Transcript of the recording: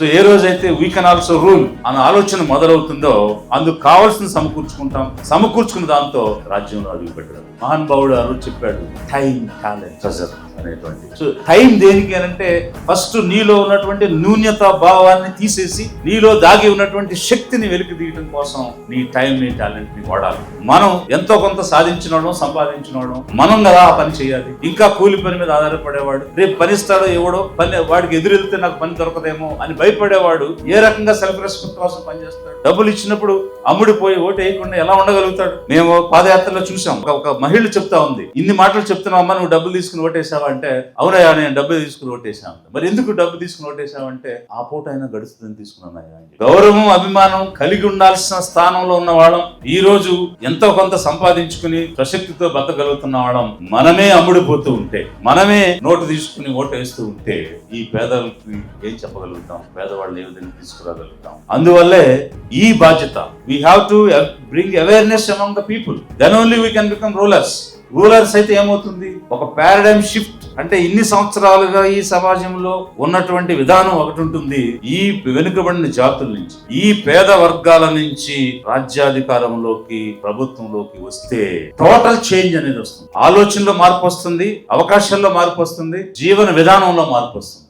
So ఏ రోజైతే we can also rule అన్న ఆలోచన మొదలవుతుందో అందుకు కావాల్సిన సమకూర్చుకుంటాం. సమకూర్చుకున్న దాంతో రాజ్యంలో అడుగు పెట్టడం. మహానుభావుడు ఆ చెప్పాడు టైం టాలెంట్ ట్రెజర్ అనేటువంటి సో టైం దేనికి అని అంటే ఫస్ట్ నీలో ఉన్నటువంటి న్యూన్యత భావాన్ని తీసేసి నీలో దాగి ఉన్నటువంటి శక్తిని వెలికి తీయడం కోసం నీ టైం ని టాలెంట్ని వాడాలి. మనం ఎంతో కొంత సాధించినోడం సంపాదించినోడం మనం కదా ఆ పని చేయాలి? ఇంకా కూలి పని మీద ఆధారపడేవాడు. రేపు పని ఇస్తాడో ఎవడో పని వాడికి ఎదురెళ్తే నాకు పని దొరకదేమో అని భయపడేవాడు ఏ రకంగా సెల్ఫ్ రెస్పెక్ట్ కోసం పనిచేస్తాడు డబ్బులు ఇచ్చినప్పుడు అమ్ముడిపోయి ఓటు వేయకుండా ఎలా ఉండగలుగుతాడు? మేము పాదయాత్రలో చూసాం ఒక- మహిళ చెప్తా ఉంది. ఇన్ని మాటలు చెప్తున్నావు అమ్మ నువ్వు డబ్బులు తీసుకుని ఓటేసావా అంటే అవునయ్యా నేను డబ్బు తీసుకుని ఓటేసాను మరి ఎందుకు డబ్బు తీసుకుని ఓటేసామంటే ఆ పూట అయినా గడుస్తుందని తీసుకున్నానయ్యా గౌరవం అభిమానం కలిగి ఉండాల్సిన స్థానంలో ఉన్న వాళ్ళం. ఈ రోజు ఎంతో కొంత సంపాదించుకుని ప్రశక్తితో బతకగలుగుతున్న వాళ్ళం మనమే అమ్ముడిపోతూ ఉంటే మనమే నోటు తీసుకుని ఓటు వేస్తూ ఉంటే ఈ పేదలకి ఏం చెప్పగలుగుతాం? పేదవాళ్ళు ఏ విధంగా తీసుకురాగలుగుతాం? అందువల్లే ఈ బాధ్యత. We have to bring awareness among the people then only we can become rulers rulers అయితే ఏమవుతుంది? ఒక పారాడైమ్ షిఫ్ట్ అంటే ఇన్ని సంవత్సరాలుగా ఈ సమాజంలో ఉన్నటువంటి విధానం ఒకటి ఉంటుంది. ఈ వెనుకబడిన జాతుల నుంచి ఈ పేద వర్గాల నుంచి రాజ్యాధికారంలోకి ప్రభుత్వంలోకి వస్తే టోటల్ చేంజ్ అనేది వస్తుంది. ఆలోచనలో మార్పు వస్తుంది అవకాశాల్లో మార్పు వస్తుంది జీవన విధానంలో మార్పు వస్తుంది.